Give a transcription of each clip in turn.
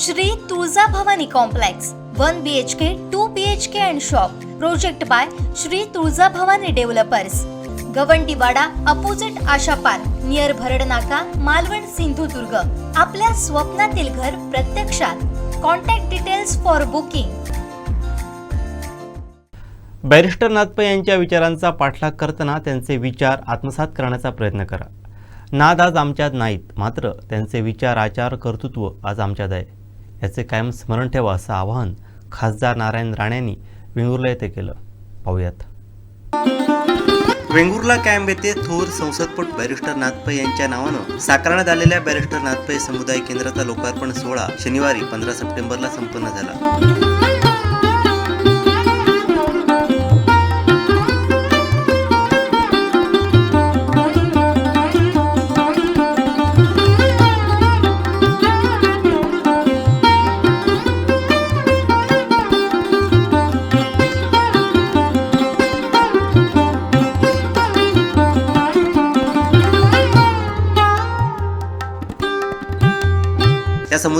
Shri Tulja Bhavani complex one B H K two B H K and shop project by Shri Tulja Bhavani developers Gawandiwada opposite Asha park near Bharad Naka Malvan Sindhudurg. आपल्या स्वप्नातील घर प्रत्यक्षात. Contact details for booking barrister Nathpai यांच्या विचारांचा पाठलाग करताना त्यांचे विचार आत्मसात करण्याचा प्रयत्न करा. नाद आज आमच्यात नाहीत मात्र त्यांचे विचार आचार कर्तृत्व आज आमच्यात आहे. याचे कायम स्मरण ठेवा असं आवाहन खासदार नारायण राणेंनी वेंगुर्ला येथे केलं. पाहूयात. वेंगुर्ला कॅम्प येथे थोर संसदपट बॅरिस्टर नाथपै यांच्या नावानं साकारण्यात आलेल्या बॅरिस्टर नाथपै समुदाय केंद्राचा लोकार्पण सोहळा शनिवारी पंधरा सप्टेंबरला संपन्न झाला.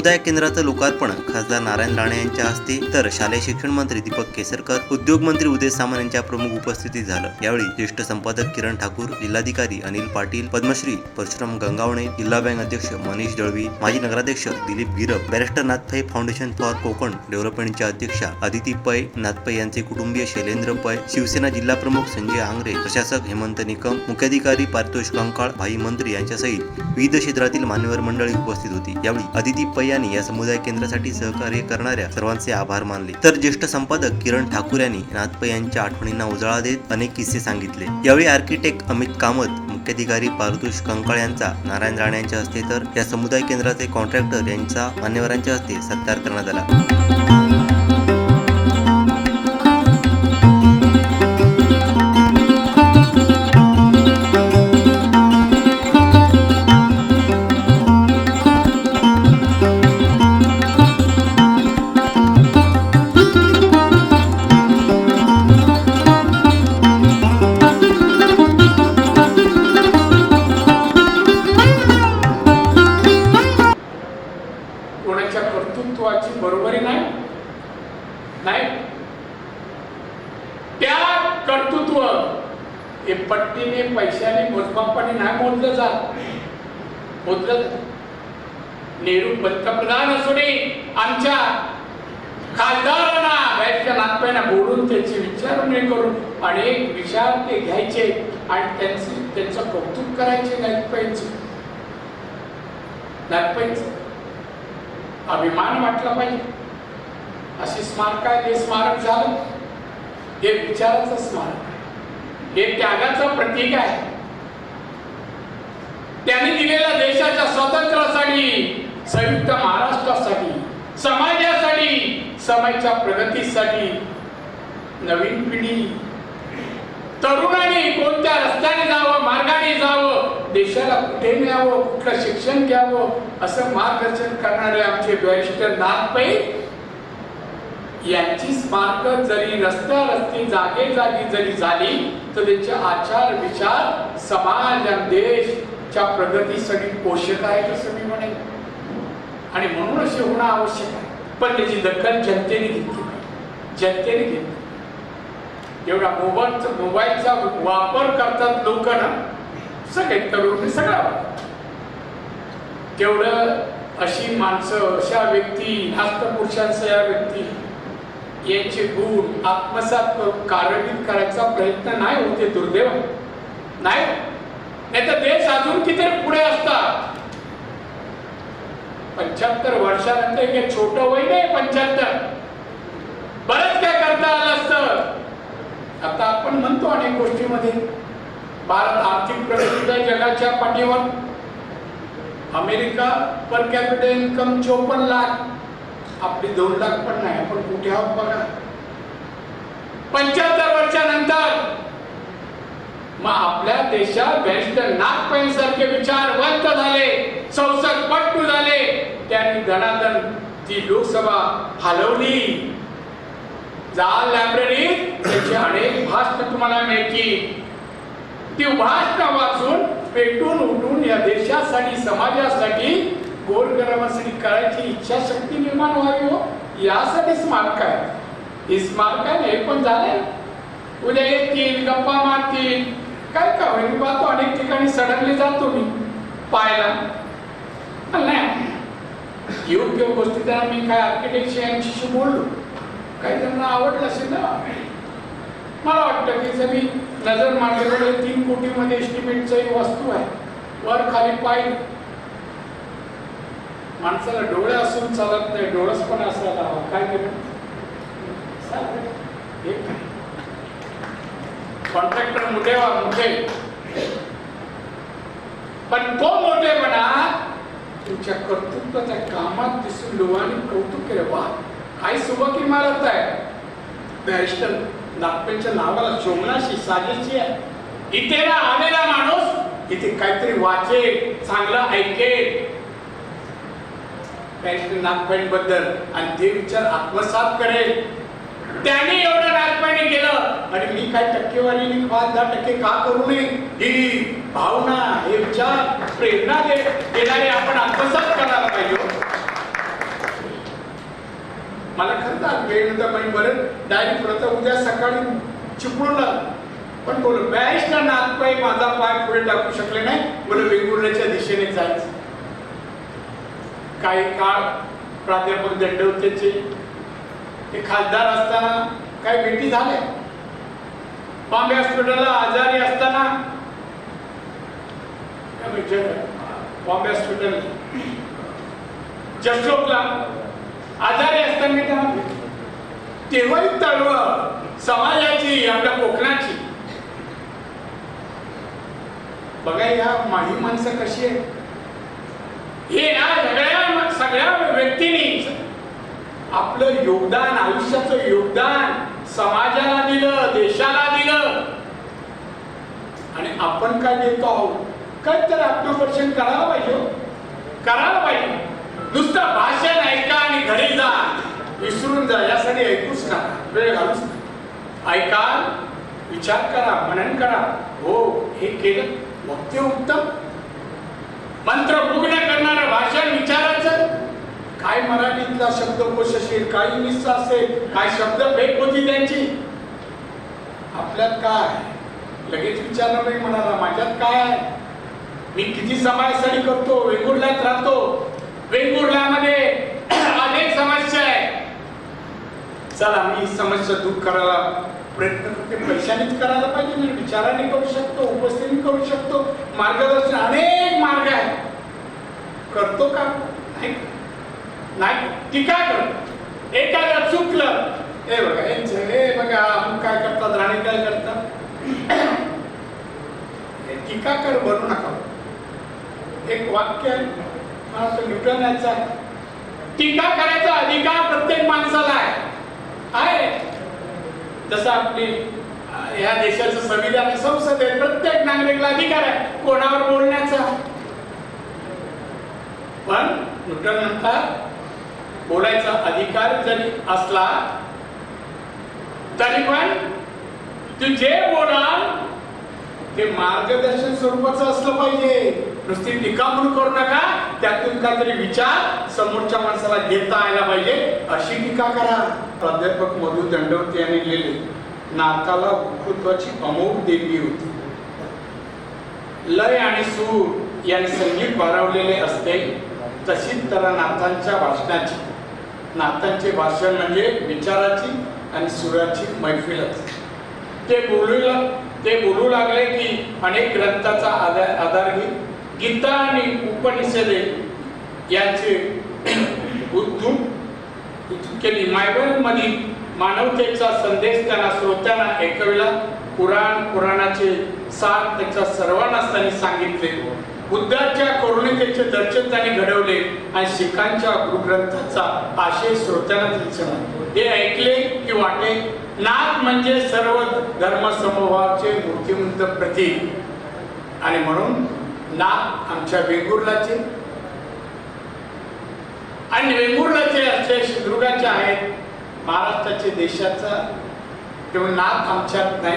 समुदाय केंद्राचं लोकार्पण खासदार नारायण राणे यांच्या हस्ते तर शालेय शिक्षण मंत्री दीपक केसरकर उद्योग मंत्री उदय सामंत यांच्या प्रमुख उपस्थितीत झालं. यावेळी ज्येष्ठ संपादक किरण ठाकूर जिल्हाधिकारी अनिल पाटील पद्मश्री परशुराम गंगावणे जिल्हा बँक अध्यक्ष मनीष दळवी माजी नगराध्यक्ष Dilip Girap barrister Nathpai foundation for Konkan डेव्हलपमेंटच्या अध्यक्षा अदिती पै नाथपै यांचे कुटुंबीय शैलेंद्र पै शिवसेना जिल्हा प्रमुख संजय आंग्रे प्रशासक हेमंत निकम मुख्याधिकारी पारितोष कंकाळ भाई मंत्री यांच्यासहित विविध क्षेत्रातील मान्यवर मंडळी उपस्थित होती. यावेळी अदिती पै यांनी या समुदाय केंद्रासाठी सहकार्य करणाऱ्या सर्वांचे आभार मानले. तर ज्येष्ठ संपादक किरण ठाकूर यांनी नाथपे यांच्या आठवणींना उजाळा देत अनेक किस्से सांगितले. यावेळी आर्किटेक्ट अमित कामत मुख्याधिकारी पारितोष कंकाळ यांचा नारायण राणे यांच्या हस्ते तर या समुदाय केंद्राचे कॉन्ट्रॅक्टर यांचा मान्यवरांच्या हस्ते सत्कार करण्यात आला. मोजलं नेहरू पंतप्रधान असू आमच्या खासदारांना बाहेरच्या नागपायना बोलून त्याची विचारणी करून अनेक विचार ते घ्यायचे आणि त्यांचे त्यांचं कौतुक करायचे नागपायचे नातपाईंच अभिमान वाटला पाहिजे. अशी स्मारक आहे हे स्मारक झालं. हे विचाराचं स्मारक आहे. हे त्यागाचं प्रतीक आहे. त्यांनी दिलेल्या देशाच्या स्वातंत्र्यासाठी संयुक्त महाराष्ट्रासाठी समाजासाठी समाजाच्या प्रगतीसाठी नवीन पिढी. तरुणांनी कोणत्या रस्त्याने जावं मार्गाने जावं देशाला कुठे न्यावं कुठलं शिक्षण घ्यावं असं मार्गदर्शन करणारे आमचे बॅरिस्टर नाथपै यांची स्मारक जरी रस्त्या रस्ती जागे जागी जरी झाली तर त्यांचे आचार विचार समाज आणि च्या प्रगतीसाठी पोषक आहे असं मी म्हणेन. आणि म्हणून असे होणं आवश्यक आहे. पण त्याची दखल जनतेने घेतली जनतेने घेतली एवढा मोबाईलचा मोबाईलचा वापर करतात लोक ना सगळे तरुण सगळा तेवढं अशी माणसं अशा व्यक्ती नास्त या व्यक्ती यांचे गुण आत्मसात करून कार्यान्वित करायचा प्रयत्न नाही होते दुर्दैव नाही नाही तर देश अजून किती पुढे असतात? पंच्याहत्तर वर्षानंतर हे छोटं वय नाही पंच्याहत्तर. बरंच काय करता आलं असतं. आता आपण म्हणतो अनेक गोष्टीमध्ये भारत आर्थिक प्रगतीच्या जगाच्या पाठीवर. अमेरिका पर कॅपिटल इन्कम चोपन्न लाख. आपली दोन लाख पण नाही आपण कुठे आहोत बघा. पंच्याहत्तर वर्षानंतर मग आपल्या देशात बॅरिस्टर विचार विचारवंत झाले संसद पट्टू झाले. त्यांनी धनाधन ती लोकसभा हलवली. जा लायब्ररीत त्याची अनेक भाषण तुम्हाला मिळतील. ती भाषण वाचून पेटून उठून या देशासाठी समाजासाठी गोरगरमासाठी करायची इच्छाशक्ती निर्माण व्हावी हो. यासाठी स्मारक आहे. हे स्मारक आहे हे पण झाले उद्या येतील गप्पा मारतील. काय का होईल पाहतो अनेक ठिकाणी सडकले जातो मी पाहायला. नाही. योग्य गोष्टी त्यांना मी काय आर्किटेक्ट यांच्याशी बोललो. काही त्यांना आवडलं असेल ना. मला वाटतं की जर मी नजर मारल्याकडे तीन कोटीमध्ये एस्टिमेटचं एक वस्तू आहे वर खाली पाय. माणसाला डोळे असून चालत नाही डोळसपणा असायला हवा. काय केलं? कॉन्ट्रॅक्टर मोठे वा मोठे. पण तो मोठेपणा तुमच्या कर्तृत्वाच्या कामात दिसून लोकांनी कौतुक केलं. वा काय सुबक इमारत आहे. बॅरिस्टर नागपेच्या नावाला जोमनाशी साजेशी आहे. इथे ना आलेला माणूस इथे काहीतरी वाचेल चांगलं ऐकेल बॅरिस्टर नागपेंटबद्दल आणि ते विचार आत्मसात करेल. त्याने एवढं राजपाणी केलं. आणि मी काय टक्केवारी पाच दहा टक्के का करू नये? ही भावना हे विचार प्रेरणा देणारे आपण आत्मसात करायला पाहिजे. मला खरं तर वेळ नव्हता पण बरं डायरेक्ट प्रथम उद्या सकाळी चिपळून पण बोल बॅरिस्टर नागपाय माझा पाय पुढे टाकू शकले नाही. बोलू वेंगुर्ल्याच्या दिशेने जायचं. काही काळ प्राध्यापक दंडवतेचे ते खासदार असताना काही भेटी झाल्या? बॉम्बे हॉस्पिटलला आजारी असताना? बॉम्बे हॉस्पिटल. जशोकला आजारी असताना मी त्यांना भेटलो. तेव्हाही तळवळ. समाजाची आपल्या कोकणाची. बघा या माही माणसं कशी आहे हे या सगळ्या सगळ्या व्यक्तींनी आपलं योगदान आयुष्याचं योगदान समाजाला दिलं देशाला दिलं. आणि आपण काय देतो आहोत? काय तर आत्मपर्शन करायला पाहिजे हो. करायला पाहिजे. नुसतं भाषण ऐका आणि घरी जा. विसरून जा. यासाठी ऐकूच ना वेळ घालूच नका. ऐका विचार करा मनन करा. हो हे केलं. मग ते उत्तम. मंत्रमुग्ध करणारं भाषण मराठीतला शब्दकोश असेल काय मिस असेल काय शब्द भेट होती त्यांची. आपल्यात काय लगेच विचारलं नाही म्हणाला माझ्यात काय आहे? मी किती समाजासाठी करतो? वेंगुर्ल्यात राहतो. वेंगुर्ल्यामध्ये अनेक समस्या आहे चला मी समस्या दूर करायला प्रयत्न करते. पैशानेच करायला पाहिजे मी विचाराने करू शकतो उपस्थितीने करू शकतो. मार्गदर्शन अनेक मार्ग आहे करतो का? नाही नाही टीका करतो एखादा चुकलं. हे बघा यांचं हे बघा काय करतात राणे काय करतात? टीका टीकाकर बनू नका. एक वाक्य आहे न्यूटन याचं टीका करायचा अधिकार प्रत्येक माणसाला आहे. आहे. जसं आपली या देशाचं संविधान संसद आहे प्रत्येक नागरिकला अधिकार आहे. कोणावर बोलण्याचा? पण न्यूटन म्हणतात बोलायचा अधिकार जरी असला तरी पण तू जे बोलाल ते मार्गदर्शन स्वरूपाचं असलं पाहिजे. नुसती टीका म्हणून करू नका त्यातून काहीतरी विचार समोरच्या माणसाला घेता यायला पाहिजे. अशी टीका करा. प्राध्यापक मधु दंडवते यांनी लिहिले नाकाला वक्तृत्वाची अमोघ देवी होती. लय आणि सूर यांनी संगीत भरवलेले असते तशीच तर नाथांच्या भाषणाची नातांचे भाषण म्हणजे विचाराची आणि सुराची मैफिलच ते बोलू ते बोलू लागले की अनेक ग्रंथाचा आधार आधार घेत गीता आणि उपनिषदे यांचे उद्धूत केली बायबलमधील मानवतेचा संदेश त्यांना श्रोत्यांना ऐकविला पुराण पुराणाचे सार त्याच्या सर्वांना त्यांनी सांगितले. बुद्धाच्या करुणितेचे दर्शन त्याने घडवले आणि शिखांच्या गुरुग्रंथाचा आशय श्रोत्यांना दिसला हे ऐकले की वाटे नाथ म्हणजे सर्व धर्मसमूहाचे मूर्तिमंत प्रतीक. आणि म्हणून नाथ आमच्या वेंगुर्लाचे. आणि वेंगुर्लाचे असे सिंधुदुर्गाचे आहेत महाराष्ट्राचे देशाचा. तेव्हा नाथ आमच्यात नाही.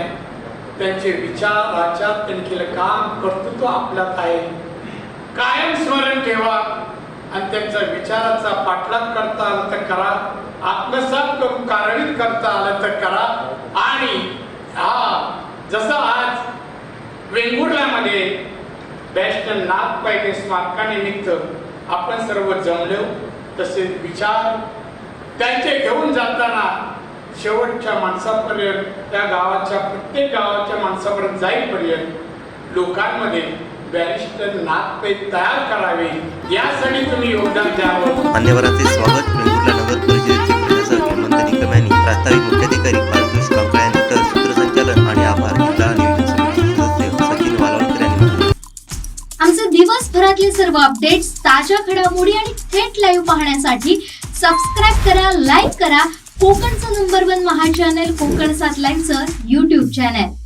त्यांचे विचार वाचार त्यांनी केलं काम कर्तृत्व आपल्यात आहे. कायम स्मरण ठेवा आणि त्यांचा विचाराचा पाठलाग करता आला तर करा. आत्मसात करून कार्यान्वित करता आलं तर करा. आणि हा जसं आज वेंगुर्ल्यामध्ये बेस्ट नाथ पाहिजे स्मारकानिमित्त आपण सर्व जमलो तसे विचार त्यांचे घेऊन जाताना शेवटच्या माणसापर्यंत त्या गावाच्या प्रत्येक गावाच्या माणसापर्यंत जाईपर्यंत लोकांमध्ये बॅरिस्टर तयार करावे. यासाठी तुम्ही योगदान द्यावं. मान्यवरांचे स्वागत. वेंगुर्ला नगर परिषदेचे प्रशासक हेमंत निकम यांनी प्रास्ताविक मुख्याधिकारी पारतोष कांकळे यांनंतर सूत्रसंचालन आणि आभार जिल्हा नियोजन समिती सदस्य सचिन वालवणकर यांनी मानले. आमचे दिवसभरातले सर्व अपडेट्स ताज्या घडामोडी आणि थेट लाईव्ह पाहण्यासाठी सबस्क्राईब करा लाईक करा. कोकणचं number one Maha channel Konkan सात लाईनचं युट्यूब चॅनल